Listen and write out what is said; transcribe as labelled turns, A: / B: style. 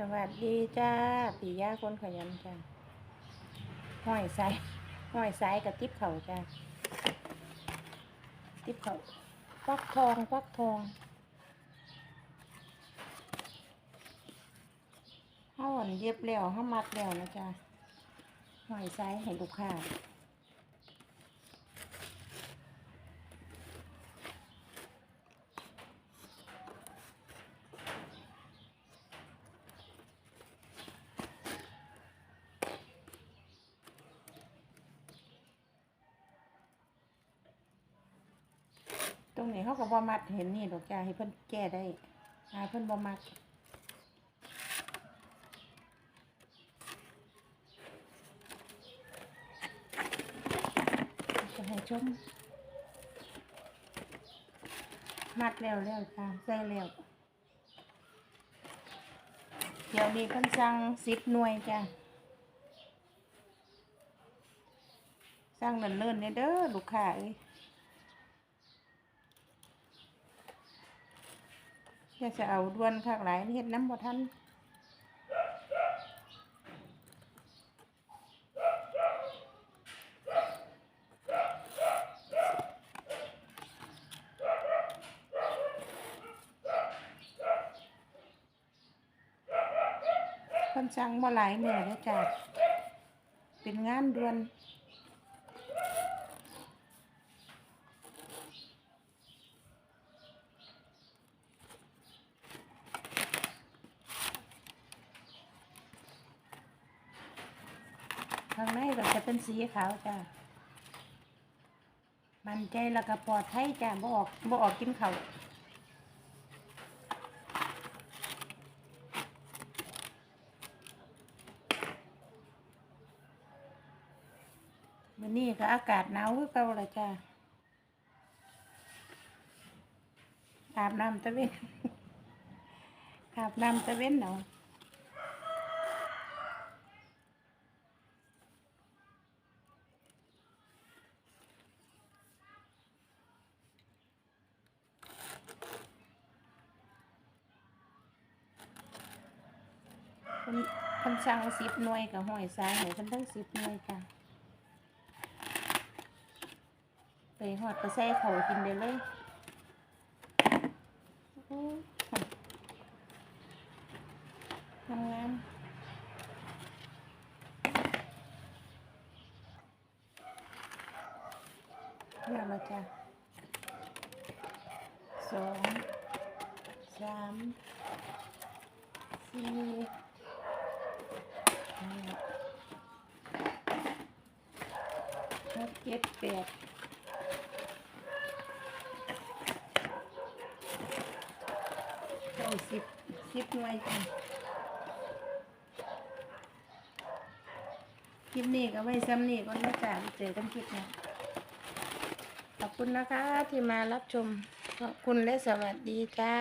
A: สวัสดีจ้าปียาคนขยันจ้าห้อยสายห้อยสายกับติ๊บเขาจ้าติ๊บเขาฟักทองฟักทองห้าวันเย็บแล้วห้ามัดแล้วนะจ้าห้อยสายให้ลูกค้า งนี้เขาก็บ่มัดเห็นนี่ดอกจ้าให้เพิ่นแก้ได้หาเพิ่นบ่มัดจะให้ชมมัดแล้วแล้วจ้าใส่แล้วเดี๋ยวนี้เพิ่นสั่งสิบหน่วยจ้าสั่งเนิ่นๆเนี่ยเด้อลูกค้าเอ้ย อยากจะเอาด้วนข้างหลายเฮ็ดน้ำบ่ทันคนสั่งบ่หลายมื้อแล้วจ้ะเป็นงานด่วน ข้างในก็จะเป็นสีขาวจ้ะมันใจแล้วก็ปลอดภัยจ้ะบ่ออกบ่ออกกินเขาวันนี้ก็อากาศหนาวคือเก่าละจ้ะอาบน้ำตะเวนอาบน้ำตะเวนเนาะ พิ่นเพิ่นสั่งสิบหน่วยกับห้อยสายให้เพิ่นทั้งสิบหน่วยจ้ะไปหอดก็ใส่เขากินได้เลยโอ้ทำงานเรียกมาจ้ะสองสามสี่ ห้าหกเจ็ดแปดเก้าสิบสิบหน่วยจ้ะคลิปนี้ก็ไว้ซ้ำนี่ก็นะจ๊ะเจอกันคลิปหน้าขอบคุณนะคะที่มารับชมขอบคุณและสวัสดีจ้า